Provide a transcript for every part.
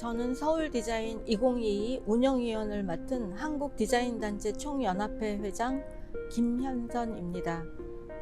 저는 서울 디자인 2022 운영위원을 맡은 한국 디자인단체 총연합회 회장 김현선입니다.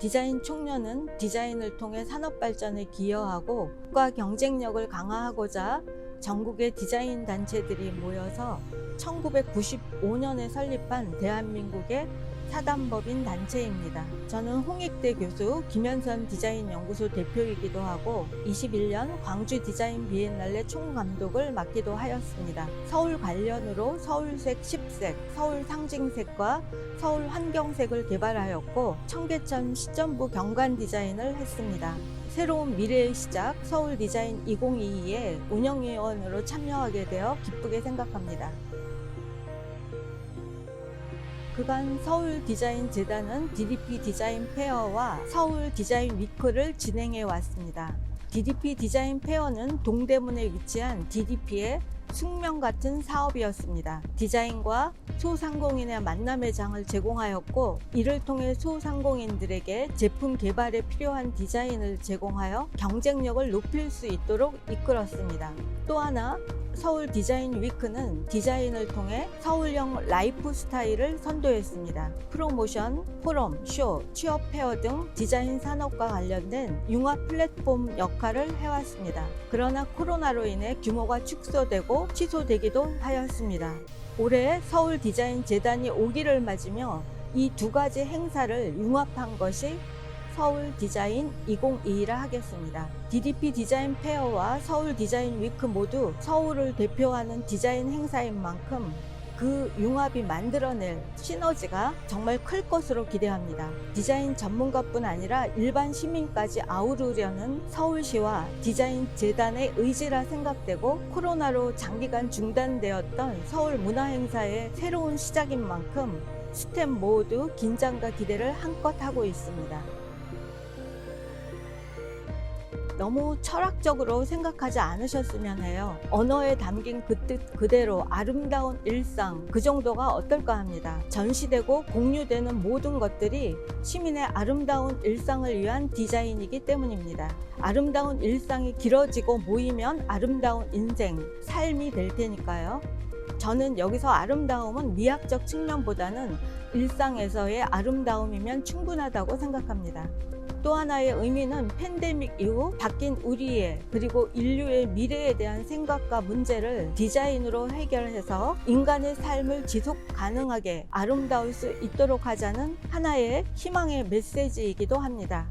디자인 총련은 디자인을 통해 산업 발전에 기여하고 국가 경쟁력을 강화하고자 전국의 디자인 단체들이 모여서 1995년에 설립한 대한민국의 사단법인 단체입니다. 저는 홍익대 교수 김현선 디자인 연구소 대표이기도 하고 21년 광주 디자인 비엔날레 총감독을 맡기도 하였습니다. 서울 관련으로 서울색 10색, 서울 상징색과 서울 환경색을 개발하였고 청계천 시점부 경관 디자인을 했습니다. 새로운 미래의 시작 서울 디자인 2022에 운영위원으로 참여하게 되어 기쁘게 생각합니다. 그간 서울 디자인 재단은 DDP 디자인 페어와 서울 디자인 위크를 진행해 왔습니다. DDP 디자인 페어는 동대문에 위치한 DDP의 숙명 같은 사업이었습니다. 디자인과 소상공인의 만남의 장을 제공하였고 이를 통해 소상공인들에게 제품 개발에 필요한 디자인을 제공하여 경쟁력을 높일 수 있도록 이끌었습니다. 또 하나 서울 디자인 위크는 디자인을 통해 서울형 라이프 스타일을 선도했습니다. 프로모션, 포럼, 쇼, 취업 페어 등 디자인 산업과 관련된 융합 플랫폼 역할을 해왔습니다. 그러나 코로나로 인해 규모가 축소되고 취소되기도 하였습니다. 올해 서울 디자인 재단이 오기를 맞으며 이 두 가지 행사를 융합한 것이 서울 디자인 2022라 하겠습니다. DDP 디자인 페어와 서울 디자인 위크 모두 서울을 대표하는 디자인 행사인 만큼 그 융합이 만들어낼 시너지가 정말 클 것으로 기대합니다. 디자인 전문가뿐 아니라 일반 시민까지 아우르려는 서울시와 디자인 재단의 의지라 생각되고 코로나로 장기간 중단되었던 서울 문화 행사의 새로운 시작인 만큼 스텝 모두 긴장과 기대를 한껏 하고 있습니다. 너무 철학적으로 생각하지 않으셨으면 해요. 언어에 담긴 그 뜻 그대로 아름다운 일상 그 정도가 어떨까 합니다. 전시되고 공유되는 모든 것들이 시민의 아름다운 일상을 위한 디자인이기 때문입니다. 아름다운 일상이 길어지고 모이면 아름다운 인생, 삶이 될 테니까요. 저는 여기서 아름다움은 미학적 측면보다는 일상에서의 아름다움이면 충분하다고 생각합니다. 또 하나의 의미는 팬데믹 이후 바뀐 우리의 그리고 인류의 미래에 대한 생각과 문제를 디자인으로 해결해서 인간의 삶을 지속 가능하게 아름다울 수 있도록 하자는 하나의 희망의 메시지이기도 합니다.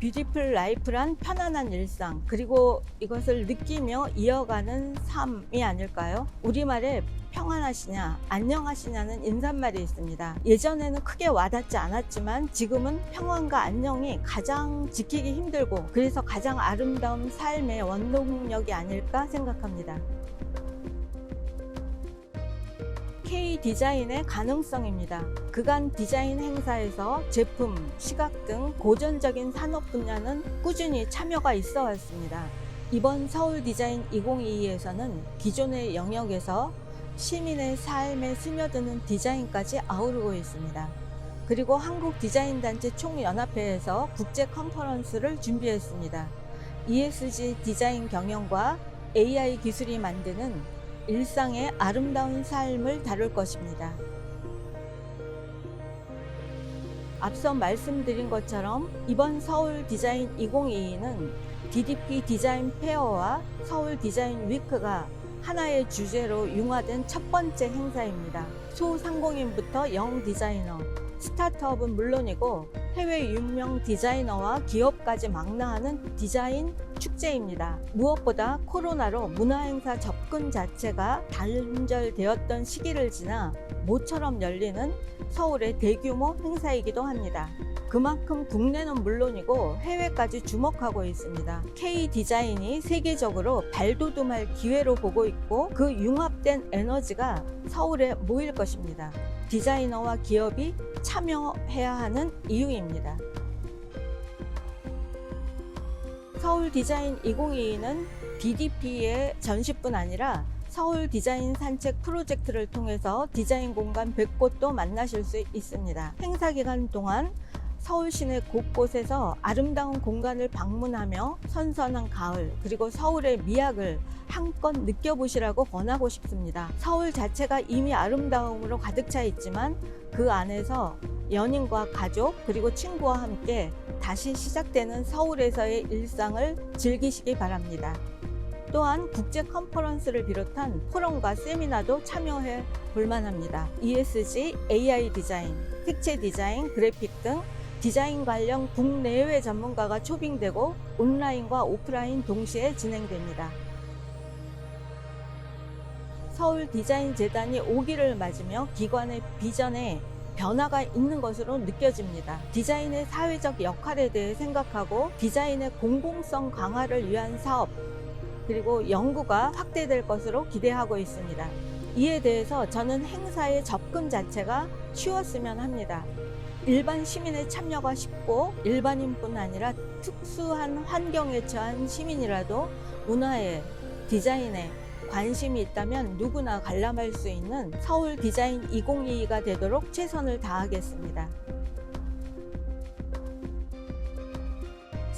뷰티풀 라이프란 편안한 일상 그리고 이것을 느끼며 이어가는 삶이 아닐까요? 우리말에 평안하시냐 안녕하시냐는 인사말이 있습니다. 예전에는 크게 와닿지 않았지만 지금은 평안과 안녕이 가장 지키기 힘들고 그래서 가장 아름다운 삶의 원동력이 아닐까 생각합니다. K 디자인의 가능성입니다. 그간 디자인 행사에서 제품, 시각 등 고전적인 산업 분야는 꾸준히 참여가 있어 왔습니다. 이번 서울 디자인 2022에서는 기존의 영역에서 시민의 삶에 스며드는 디자인까지 아우르고 있습니다. 그리고 한국 디자인 단체 총연합회에서 국제 컨퍼런스를 준비했습니다. ESG 디자인 경영과 AI 기술이 만드는 일상의 아름다운 삶을 다룰 것입니다. 앞서 말씀드린 것처럼 이번 서울 디자인 2022는 DDP 디자인 페어와 서울 디자인 위크가 하나의 주제로 융화된 첫 번째 행사입니다. 소상공인부터 영 디자이너, 스타트업은 물론이고 해외 유명 디자이너와 기업까지 망라하는 디자인 축제입니다. 무엇보다 코로나로 문화행사 접근 자체가 단절되었던 시기를 지나 모처럼 열리는 서울의 대규모 행사이기도 합니다. 그만큼 국내는 물론이고 해외까지 주목하고 있습니다. K 디자인이 세계적으로 발돋움할 기회로 보고 있고 그 융합된 에너지가 서울에 모일 것입니다. 디자이너와 기업이 참여해야 하는 이유입니다. 서울 디자인 2022는 DDP의 전시뿐 아니라 서울 디자인 산책 프로젝트를 통해서 디자인 공간 100곳도 만나실 수 있습니다. 행사 기간 동안 서울 시내 곳곳에서 아름다운 공간을 방문하며 선선한 가을 그리고 서울의 미학을 한껏 느껴보시라고 권하고 싶습니다. 서울 자체가 이미 아름다움으로 가득 차 있지만 그 안에서 연인과 가족 그리고 친구와 함께 다시 시작되는 서울에서의 일상을 즐기시기 바랍니다. 또한 국제 컨퍼런스를 비롯한 포럼과 세미나도 참여해 볼만합니다. ESG, AI 디자인, 색채 디자인, 그래픽 등 디자인 관련 국내외 전문가가 초빙되고 온라인과 오프라인 동시에 진행됩니다. 서울 디자인 재단이 5기를 맞으며 기관의 비전에 변화가 있는 것으로 느껴집니다. 디자인의 사회적 역할에 대해 생각하고 디자인의 공공성 강화를 위한 사업 그리고 연구가 확대될 것으로 기대하고 있습니다. 이에 대해서 저는 행사의 접근 자체가 쉬웠으면 합니다. 일반 시민의 참여가 쉽고 일반인뿐 아니라 특수한 환경에 처한 시민이라도 문화에 디자인에 관심이 있다면 누구나 관람할 수 있는 서울 디자인 2022가 되도록 최선을 다하겠습니다.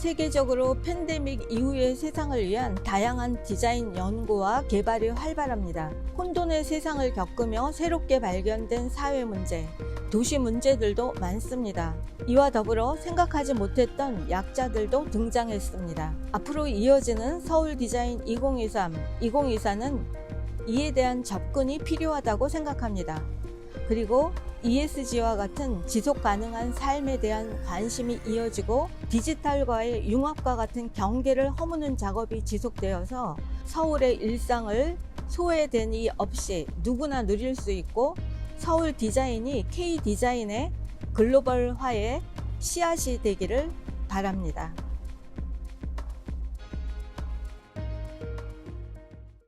세계적으로 팬데믹 이후의 세상을 위한 다양한 디자인 연구와 개발이 활발합니다. 혼돈의 세상을 겪으며 새롭게 발견된 사회 문제, 도시 문제들도 많습니다. 이와 더불어 생각하지 못했던 약자들도 등장했습니다. 앞으로 이어지는 서울 디자인 2023, 2024는 이에 대한 접근이 필요하다고 생각합니다. 그리고 ESG와 같은 지속 가능한 삶에 대한 관심이 이어지고 디지털과의 융합과 같은 경계를 허무는 작업이 지속되어서 서울의 일상을 소외됨이 없이 누구나 누릴 수 있고 서울 디자인이 K 디자인의 글로벌화의 씨앗이 되기를 바랍니다.